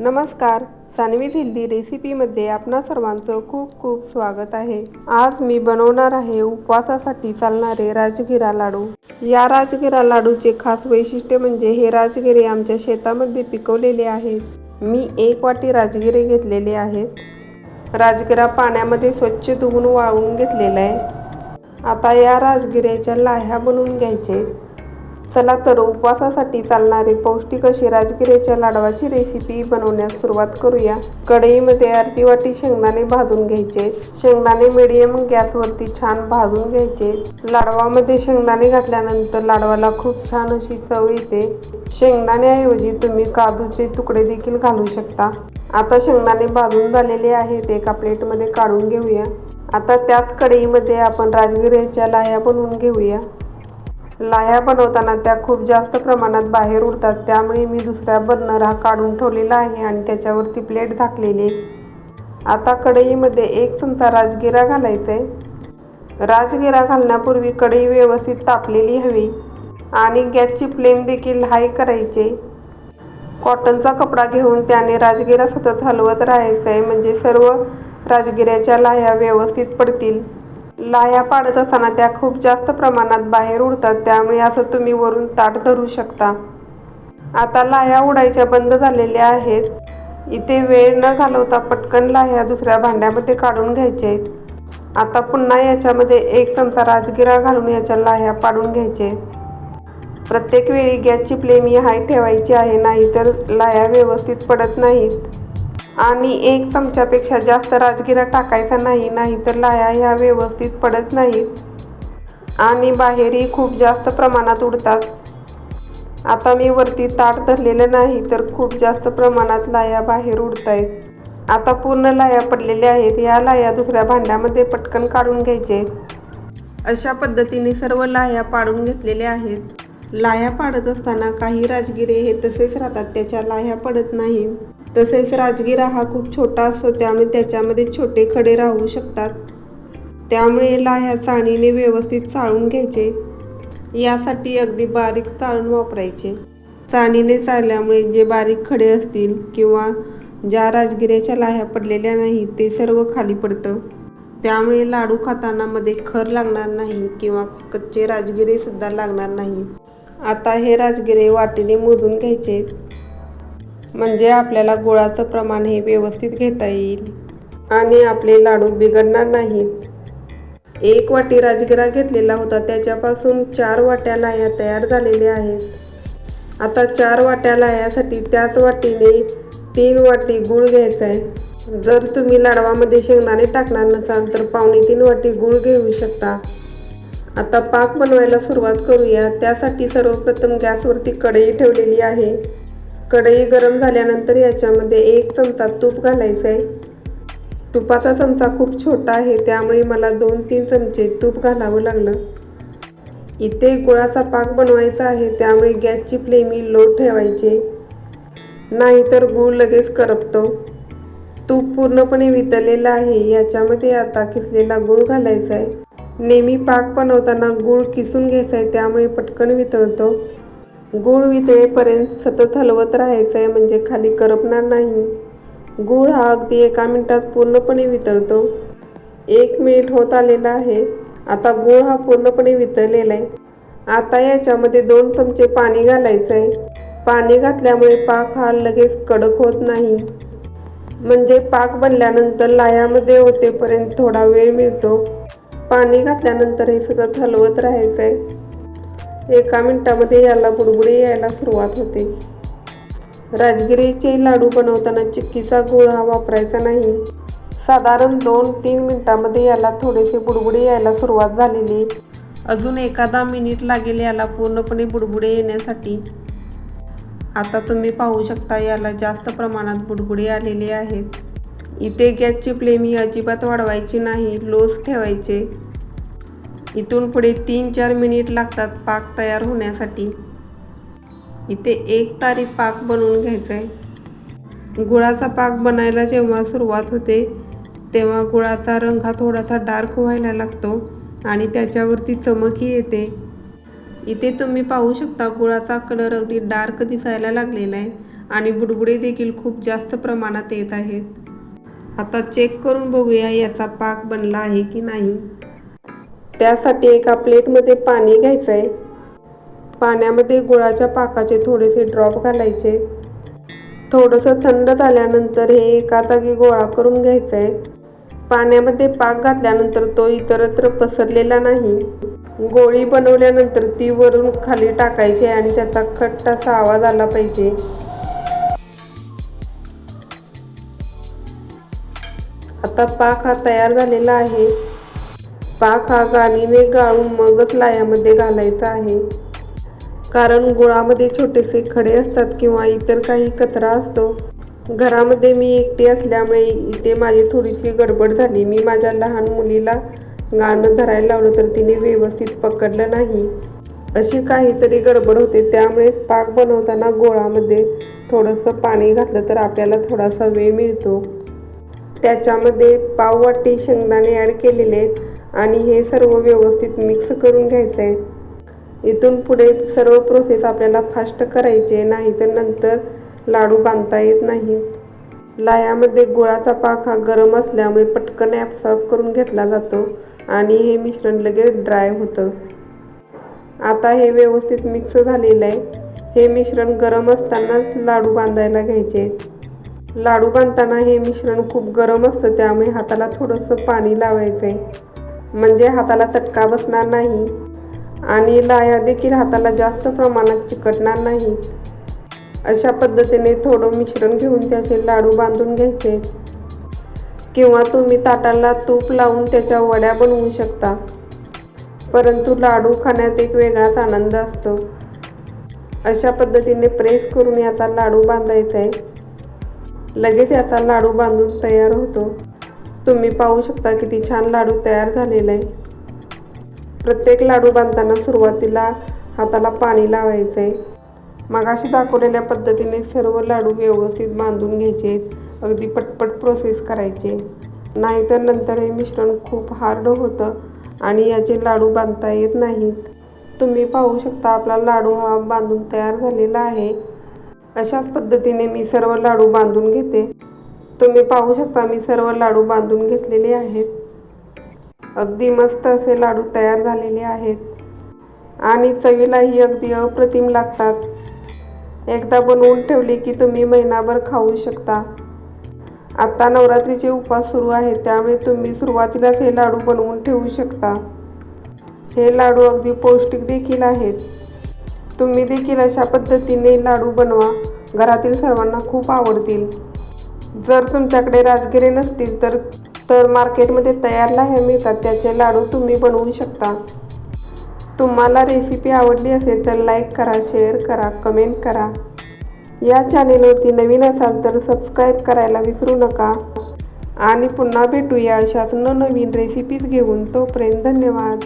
नमस्कार. सानवी झिल्ली रेसिपीमध्ये आपणा सर्वांचं खूप खूप स्वागत आहे. आज मी बनवणार आहे उपवासासाठी चालणारे राजगिरा लाडू. या राजगिरा लाडूचे खास वैशिष्ट्य म्हणजे हे राजगिरे आमच्या शेतामध्ये पिकवलेले आहेत. मी एक वाटी राजगिरे घेतलेले आहेत. राजगिरा पाण्यामध्ये स्वच्छ धुवून वाळवून घेतलेला आहे. आता या राजगिऱ्याच्या लाह्या बनवून घ्यायचे चला तर उपवासासाठी चालणारे पौष्टिक अशी राजगिऱ्याच्या लाडवाची रेसिपी बनवण्यास सुरुवात करूया. कढईमध्ये अर्धी वाटी शेंगदाणे भाजून घ्यायचे. शेंगदाणे मिडियम गॅसवरती छान भाजून घ्यायचे. लाडवामध्ये शेंगदाणे घातल्यानंतर लाडवाला खूप छान अशी चव येते. शेंगदाण्याऐवजी तुम्ही काजूचे तुकडे देखील घालू शकता. आता शेंगदाणे भाजून झालेले आहेत. एका प्लेटमध्ये काढून घेऊया. आता त्याच कढईमध्ये आपण राजगिऱ्याच्या लाह्या बनवून घेऊया. लाह्या बनवताना त्या खूप जास्त प्रमाणात बाहेर उडतात. त्यामुळे मी दुसऱ्या बर्नर हा काढून ठेवलेला आहे आणि त्याच्यावरती प्लेट झाकलेली आहे. आता कढईमध्ये एक चमचा राजगिरा घालायचा आहे राजगिरा घालण्यापूर्वी कढई व्यवस्थित तापलेली हवी आणि गॅसची फ्लेम देखील हाय करायचे. कॉटनचा कपडा घेऊन त्याने राजगिरा सतत हलवत राहायचं आहे म्हणजे सर्व राजगिऱ्याच्या लाह्या व्यवस्थित पडतील. लाह्या पाडत असताना त्या खूप जास्त प्रमाणात बाहेर उडतात. त्यामुळे असं तुम्ही वरून ताट धरू शकता. आता लाह्या उडायच्या बंद झालेल्या आहेत. इथे वेळ न घालवता पटकन लाह्या दुसऱ्या भांड्यामध्ये काढून घ्यायच्या आहेत आता पुन्हा याच्यामध्ये एक चमचा राजगिरा घालून याच्या लाह्या पाडून घ्यायचे. प्रत्येक वेळी गॅसची फ्लेम ही हाय ठेवायची आहे नाहीतर लाह्या व्यवस्थित पडत नाहीत. आणि एक चमच्यापेक्षा जास्त राजगिरा टाकायचा नाही नाहीतर लाह्या ह्या व्यवस्थित पडत नाहीत. आणि बाहेरही खूप जास्त प्रमाणात उडतात. आता मी वरती ताट धरलेलं नाही तर खूप जास्त प्रमाणात लाया बाहेर उडत आहेत आता पूर्ण लाया पडलेल्या आहेत या लाया दुसऱ्या भांड्यामध्ये पटकन काढून घ्यायचे आहेत अशा पद्धतीने सर्व लाह्या पाडून घेतलेल्या आहेत. लाया पाडत असताना काही राजगिरे हे तसेच राहतात त्याच्या लाह्या पडत नाहीत. तसेच राजगिरा हा खूप छोटा असतो त्यामुळे त्याच्यामध्ये छोटे खडे राहू शकतात. त्यामुळे लाह्या चाळणीने व्यवस्थित चाळून घ्यायचे. यासाठी अगदी बारीक चाळून वापरायचे. चाळणीने चाळल्यामुळे जे बारीक खडे असतील किंवा ज्या राजगिऱ्याच्या लाह्या पडलेल्या नाहीत ते सर्व खाली पडतं. त्यामुळे लाडू खाताना मध्ये खर लागणार नाही किंवा कच्चे राजगिरेसुद्धा लागणार नाही. आता हे राजगिरे वाटीने मोजून घ्यायचे. म्हणजे आपल्याला गुळाचं प्रमाण हे व्यवस्थित घेता येईल. आणि आपले लाडू बिघडणार नाहीत. एक वाटी राजगिरा घेतलेला होता त्याच्यापासून चार वाट्या लाह्या तयार झालेल्या आहेत. आता चार वाट्या लाह्यासाठी त्याच वाटीने तीन वाटी गूळ घ्यायचा आहे. जर तुम्ही लाडवामध्ये शेंगदाणे टाकणार नसाल तर पावणे तीन वाटी गूळ घेऊ शकता. आता पाक बनवायला सुरुवात करूया. त्यासाठी सर्वप्रथम गॅसवरती कढई ठेवलेली आहे. कढई गरम झाल्यानंतर याच्यामध्ये एक चमचा तूप घालायचं आहे. तुपाचा चमचा खूप छोटा आहे त्यामुळे मला दोन तीन चमचे तूप घालावं लागलं. इथे गुळाचा पाक बनवायचा आहे त्यामुळे गॅसची फ्लेमी लो ठेवायचे. नाहीतर गूळ लगेच करपतो. तूप पूर्णपणे वितळलेलं आहे याच्यामध्ये आता किसलेला गूळ घालायचा आहे. नेहमी पाक बनवताना गूळ किसून घ्यायचा आहे त्यामुळे पटकन वितळतो. गूळ वितळेपर्यंत सतत हलवत राहायचं आहे म्हणजे खाली करपणार नाही. गूळ हा अगदी एका मिनिटात पूर्णपणे वितळतो. एक मिनिट होत आलेला आहे. आता गूळ हा पूर्णपणे वितळलेला आहे. आता याच्यामध्ये दोन चमचे पाणी घालायचं आहे पाणी घातल्यामुळे पाक हा लगेच कडक होत नाही. म्हणजे पाक बनल्यानंतर लायामध्ये होतेपर्यंत थोडा वेळ मिळतो. पाणी घातल्यानंतर हे सतत हलवत राहायचं आहे एका मिनटामध्ये याला बुडबुडे यायला सुरुवात होते. राजगिरीचे लाडू बनवताना चिक्कीचा गुळ हा वापरायचा नाही. साधारण दोन तीन मिनटामध्ये याला थोडेसे बुडबुडे यायला सुरुवात झालेली. अजून एखादा मिनिट लागेल याला पूर्णपणे बुडबुडे येण्यासाठी. आता तुम्ही पाहू शकता याला जास्त प्रमाणात बुडबुडे आलेले आहेत. इथे गॅसची फ्लेम ही अजिबात वाढवायची नाही लोच ठेवायचे. इथून पुढे तीन चार मिनिट लागतात पाक तयार होण्यासाठी. इथे एक तारी पाक बनवून घ्यायचा आहे गुळाचा पाक बनायला जेव्हा सुरुवात होते तेव्हा गुळाचा रंग हा थोडासा डार्क व्हायला लागतो आणि त्याच्यावरती चमकही येते. इथे तुम्ही पाहू शकता गुळाचा कलर अगदी डार्क दिसायला लागलेला आहे आणि बुडबुडे देखील खूप जास्त प्रमाणात येत आहेत. आता चेक करून बघूया याचा पाक बनला आहे की नाही. त्यासाठी एका प्लेटमध्ये पाणी घ्यायचं आहे पाण्यामध्ये गुळाच्या पाकाचे थोडेसे ड्रॉप घालायचे. थोडंसं थंड झाल्यानंतर हे एका जागी गोळा करून घ्यायचं आहे पाण्यामध्ये पाक घातल्यानंतर तो इतरत्र पसरलेला नाही. गोळी बनवल्यानंतर ती वरून खाली टाकायची आणि त्याचा खट्ट असा आवाज आला पाहिजे. आता पाक हा तयार झालेला आहे. पाक हा गाणीने गाळून मगच लायामध्ये घालायचा आहे. कारण गुळामध्ये छोटेसे खडे असतात किंवा इतर काही कचरा असतो. घरामध्ये मी एकटी असल्यामुळे इथे माझी थोडीशी गडबड झाली. मी माझ्या लहान मुलीला गाणं धरायला लावलं तर तिने व्यवस्थित पकडलं नाही. अशी काहीतरी गडबड होते. त्यामुळे पाक बनवताना गोळामध्ये थोडंसं पाणी घातलं तर आपल्याला थोडासा वेळ मिळतो. त्याच्यामध्ये पाववाटी शेंगदाणे ॲड केलेले आहेत. आणि हे सर्व व्यवस्थित मिक्स करून घ्यायचं आहे इथून पुढे सर्व प्रोसेस आपल्याला फास्ट करायचे नाही तर नंतर लाडू बांधता येत नाहीत. लायामध्ये गुळाचा पाक हा गरम असल्यामुळे पटकन ॲब्सॉर्ब करून घेतला जातो आणि हे मिश्रण लगेच ड्राय होतं. आता हे व्यवस्थित मिक्स झालेलं आहे. हे मिश्रण गरम असतानाच लाडू बांधायला घ्यायचे. लाडू बांधताना हे मिश्रण खूप गरम असतं त्यामुळे हाताला थोडंसं पाणी लावायचं आहे म्हणजे हाताला चटका बसणार नाही. आणि लाया देखील हाताला जास्त प्रमाणात चिकटणार नाही. अशा पद्धतीने थोडं मिश्रण घेऊन त्याचे लाडू बांधून घ्यायचे. किंवा तुम्ही ताटाला तूप लावून त्याच्या वड्या बनवू शकता. परंतु लाडू खाण्यात एक वेगळाच आनंद असतो. अशा पद्धतीने प्रेस करून याचा लाडू बांधायचा आहे. लगेच याचा लाडू बांधून तयार होतो. तुम्ही पाहू शकता किती छान लाडू तयार झालेला आहे. प्रत्येक लाडू बांधताना सुरुवातीला हाताला पाणी लावायचं. आहे मगाशी दाखवलेल्या पद्धतीने सर्व लाडू व्यवस्थित बांधून घ्यायचे. अगदी पटपट प्रोसेस करायचे. नाहीतर नंतर हे मिश्रण खूप हार्ड होतं आणि याचे लाडू बांधता येत नाहीत. तुम्ही पाहू शकता आपला लाडू हा बांधून तयार झालेला आहे. अशाच पद्धतीने मी सर्व लाडू बांधून घेते. तुम्ही पाहू शकता मी सर्व लाडू बांधून घेतलेले आहेत. अगदी मस्त असे लाडू तयार झालेले आहेत. आणि चवीलाही अगदी अप्रतिम लागतात. एकदा बनवून ठेवली की तुम्ही महिनाभर खाऊ शकता. आत्ता नवरात्रीचे उपवास सुरू आहेत त्यामुळे तुम्ही सुरुवातीलाच हे लाडू बनवून ठेवू शकता. हे लाडू अगदी पौष्टिक देखील आहेत. तुम्ही देखील अशा पद्धतीने लाडू बनवा. घरातील सर्वांना खूप आवडतील. जर तुमच्याकडे राजगिरे नसतील तर तर मार्केटमध्ये तयार लाह्या मिळतात. त्याचे लाडू तुम्ही बनवू शकता. तुम्हाला रेसिपी आवडली असेल तर लाईक करा शेअर करा कमेंट करा. या चॅनेलवरती नवीन असाल तर सबस्क्राईब करायला विसरू नका. आणि पुन्हा भेटूया अशात नवनवीन रेसिपीज घेऊन. तोपर्यंत धन्यवाद.